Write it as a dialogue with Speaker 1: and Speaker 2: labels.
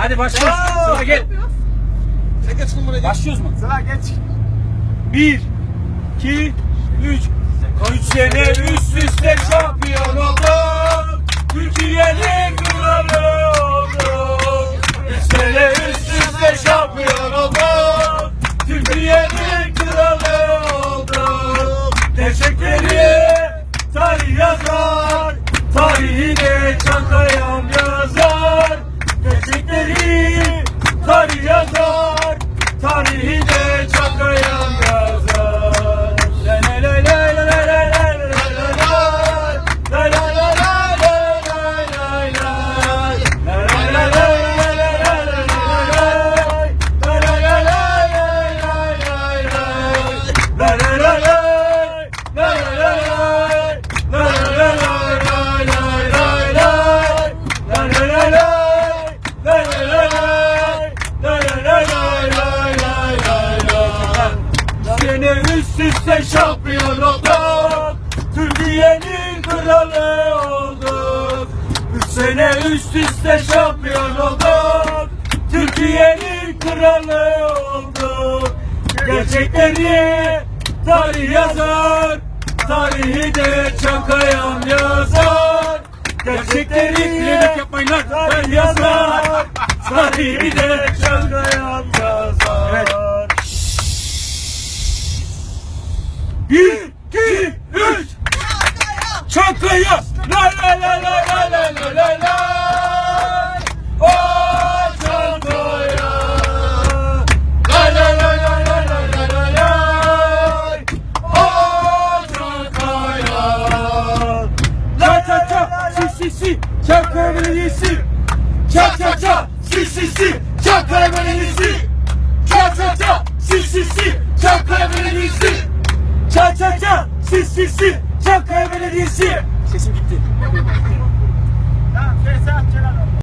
Speaker 1: Hadi başlıyoruz. Sıra gel.
Speaker 2: Sen geç numaraya geç.
Speaker 1: Başlıyoruz mu?
Speaker 2: Sıra geç.
Speaker 1: Bir, iki, üç. Üç sene üst üste şampiyon olduk. Türkiye'nin kralı olduk. Üç sene üst üste şampiyon olduk. Türkiye'nin üste şampiyon olduk. Türkiye'nin kralı olduk. Üç sene üst üste şampiyon olduk. Türkiye'nin kralı olduk. Gerçekleri tarih yazar. Tarihi de Çankaya'm yazar. Gerçekleri playback yapmayın lan. Ben yazar. Tarihi de Çankaya'm yazar. Bir, iki, üç. Çankaya. La la la la la la la la la. O Çankaya. La la la la la la la la la. Çankaya. La cha cha si si si. Çankaya Belediyesi. Cha cha cha si si si. Çankaya Belediyesi. Cha cha cha si si si. Çankaya Belediyesi. Ça ça ça, si si si, Çankaya Belediyesi. Sesim gitti.
Speaker 2: Tamam, Celal.